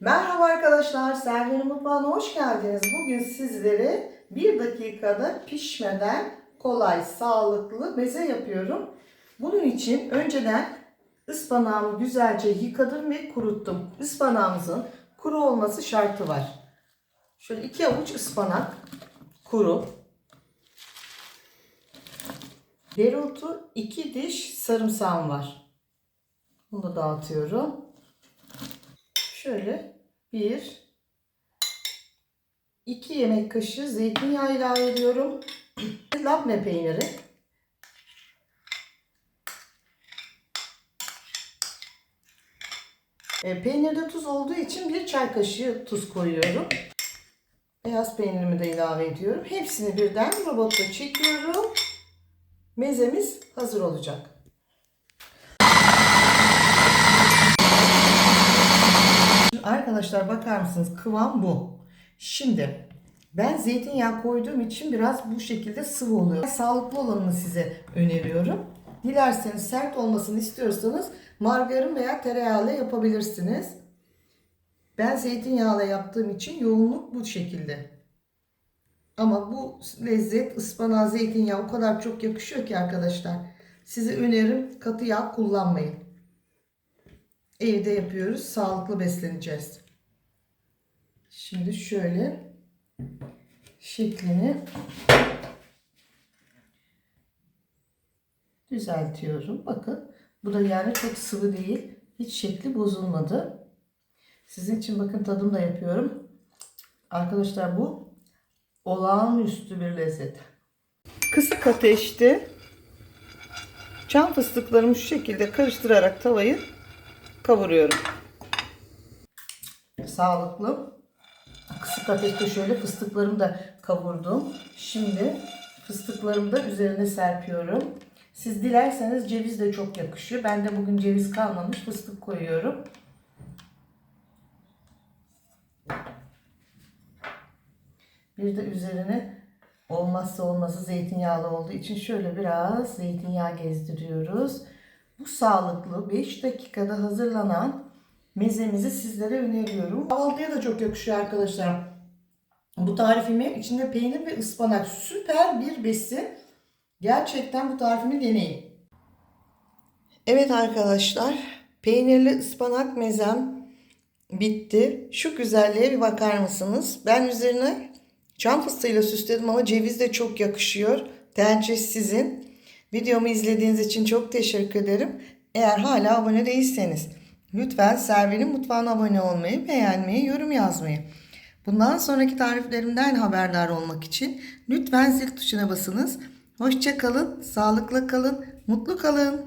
Merhaba arkadaşlar, Server'in mutfağına hoş geldiniz. Bugün sizlere bir dakikada pişmeden kolay, sağlıklı meze yapıyorum. Bunun için önceden ıspanağımı güzelce yıkadım ve kuruttum. Ispanağımızın kuru olması şartı var. Şöyle iki avuç ıspanak kuru. Dereotu iki diş sarımsağım var. Bunu da dağıtıyorum. Şöyle bir iki yemek kaşığı zeytinyağı ilave ediyorum. Labne peyniri. E, peynirde tuz olduğu için bir çay kaşığı tuz koyuyorum. Beyaz peynirimi de ilave ediyorum. Hepsini birden robotla çekiyorum. Mezemiz hazır olacak. Arkadaşlar bakar mısınız? Kıvam bu. Şimdi ben zeytinyağı koyduğum için biraz bu şekilde sıvı oluyor. Sağlıklı olanını size öneriyorum. Dilerseniz sert olmasını istiyorsanız margarin veya tereyağıyla yapabilirsiniz. Ben zeytinyağıyla yaptığım için yoğunluk bu şekilde. Ama bu lezzet ıspanağa zeytinyağı o kadar çok yakışıyor ki arkadaşlar. Size önerim katı yağ kullanmayın. Evde yapıyoruz. Sağlıklı besleneceğiz. Şimdi şöyle şeklini düzeltiyorum. Bakın bu da yani çok sıvı değil. Hiç şekli bozulmadı. Sizin için bakın tadım da yapıyorum. Arkadaşlar bu olağanüstü bir lezzet. Kısık ateşte çam fıstıklarımı şu şekilde karıştırarak tavayı kavuruyorum. Sağlıklı. Kısık ateşte şöyle fıstıklarımı da kavurdum. Şimdi fıstıklarımı da üzerine serpiyorum. Siz dilerseniz ceviz de çok yakışıyor. Ben de bugün ceviz kalmamış fıstık koyuyorum. Bir de üzerine olmazsa olmazı zeytinyağlı olduğu için şöyle biraz zeytinyağı gezdiriyoruz. Bu sağlıklı 5 dakikada hazırlanan mezemizi sizlere öneriyorum. Kahvaltıya da çok yakışıyor arkadaşlar. Bu tarifimi içinde peynir ve ıspanak süper bir besin. Gerçekten bu tarifimi deneyin. Evet arkadaşlar peynirli ıspanak mezem bitti. Şu güzelliğe bir bakar mısınız? Ben üzerine çam fıstığıyla süsledim ama ceviz de çok yakışıyor. Tercih sizin. Videomu izlediğiniz için çok teşekkür ederim. Eğer hala abone değilseniz lütfen Server'in mutfağına abone olmayı, beğenmeyi, yorum yazmayı. Bundan sonraki tariflerimden haberdar olmak için lütfen zil tuşuna basınız. Hoşça kalın, sağlıklı kalın, mutlu kalın.